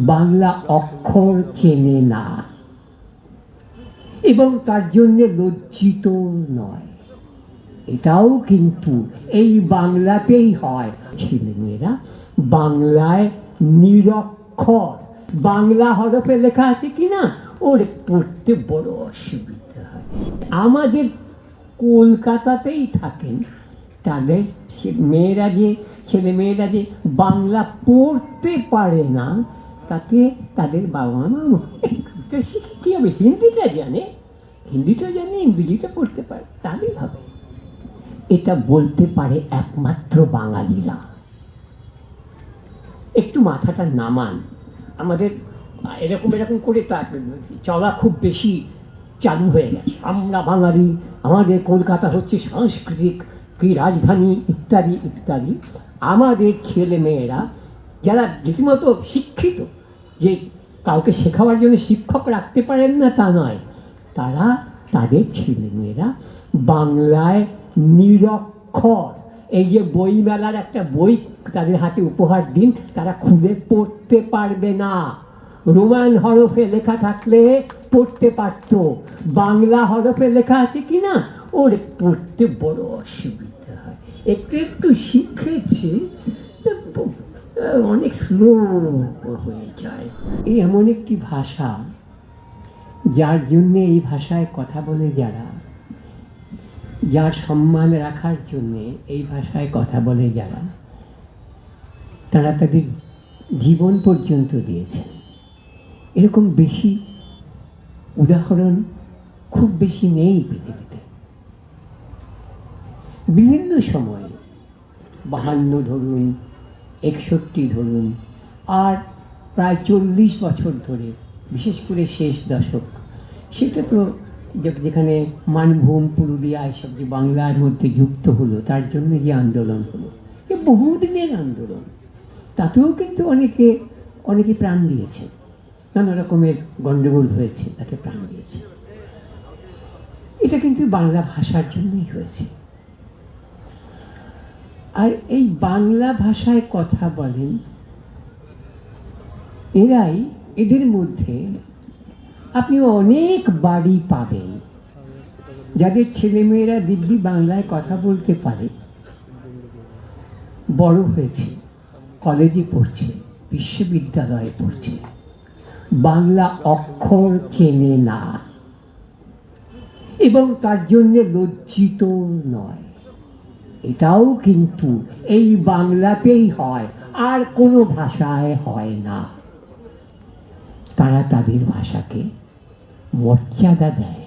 বাংলা অক্ষর চেনে না। এবং তার জন্য লজ্জিত নয়। এটাও কিন্তু এই বাংলাতেই হয়। ছেলেমেয়েরা বাংলায় নিরক্ষর। বাংলা হরফে লেখা আছে কি না ওর, পড়তে বড় অসুবিধা। হয় আমাদের কলকাতাতেই থাকেন। তাদের মেয়েরা যে ছেলে মেয়েরা যে বাংলা পড়তে পারে না তাতে তাদের বাবা মা এটা শিখে কী হবে? হিন্দিটা জানে। হিন্দিটা জানে, ইংরেজিটা পড়তে পারে। তাহলেই হবে। এটা বলতে পারে একমাত্র বাঙালিরা। একটু মাথাটা নামান। আমাদের এরকম এরকম করে তা চলা খুব বেশি চালু হয়ে গেছে। আমরা বাঙালি, আমাদের কলকাতা হচ্ছে সাংস্কৃতিক কি রাজধানী, ইত্যাদি ইত্যাদি। আমাদের ছেলে মেয়েরা যারা রীতিমতো শিক্ষিত যে কাউকে শেখাবার জন্য শিক্ষক রাখতে পারেন না তা নয়, তারা তাদের ছেলেমেয়েরা বাংলায় নিরক্ষর। এই যে বই মেলার একটা বই তাদের হাতে উপহার দিন, তারা খুলে পড়তে পারবে না। রোমান হরফে লেখা থাকলে পড়তে পারতো। বাংলা হরফে লেখা আছে কি না? ওর, পড়তে বড় অসুবিধা হয়। একটু একটু শিখেছে অনেক স্লো হয়ে যায়। এই এমন একটি ভাষা, যার জন্য এই ভাষায় কথা বলে যারা, যার সম্মান রাখার জন্যে এই ভাষায় কথা বলে যারা, তারা তাদের জীবন পর্যন্ত দিয়েছে। এরকম বেশি উদাহরণ খুব বেশি নেই পৃথিবীতে। বিভিন্ন সময়ে বাহান্ন ধরুন একষট্টি ধরুন, আর প্রায় চল্লিশ বছর ধরে, বিশেষ করে শেষ দশক, সেটা তো যেখানে মানভূম, পুরুলিয়া, এসব যে বাংলার মধ্যে যুক্ত হলো, তার জন্য যে আন্দোলন হলো সে বহুদিনের আন্দোলন, তাতেও কিন্তু অনেকে অনেকে প্রাণ দিয়েছে, নানা রকমের গণ্ডগোল হয়েছে, তাতে প্রাণ দিয়েছে। এটা কিন্তু বাংলা ভাষার জন্যই হয়েছে। আর এই বাংলা ভাষায় কথা বলেন, এরাই এদের মধ্যে আপনি অনেক বাড়ি পাবেন। যাদের ছেলেমেয়েরা দিব্যি বাংলায় কথা বলতে পারে, বড় হয়েছে, কলেজে পড়ছে, বিশ্ববিদ্যালয়ে পড়ছে, বাংলা অক্ষর চেনে না। এবং তার জন্য লজ্জিত নয়। এটাও কিন্তু এই বাংলাতেই হয়, আর কোনো ভাষায় হয় না। তারা তাদের ভাষাকে মর্যাদা দেয়।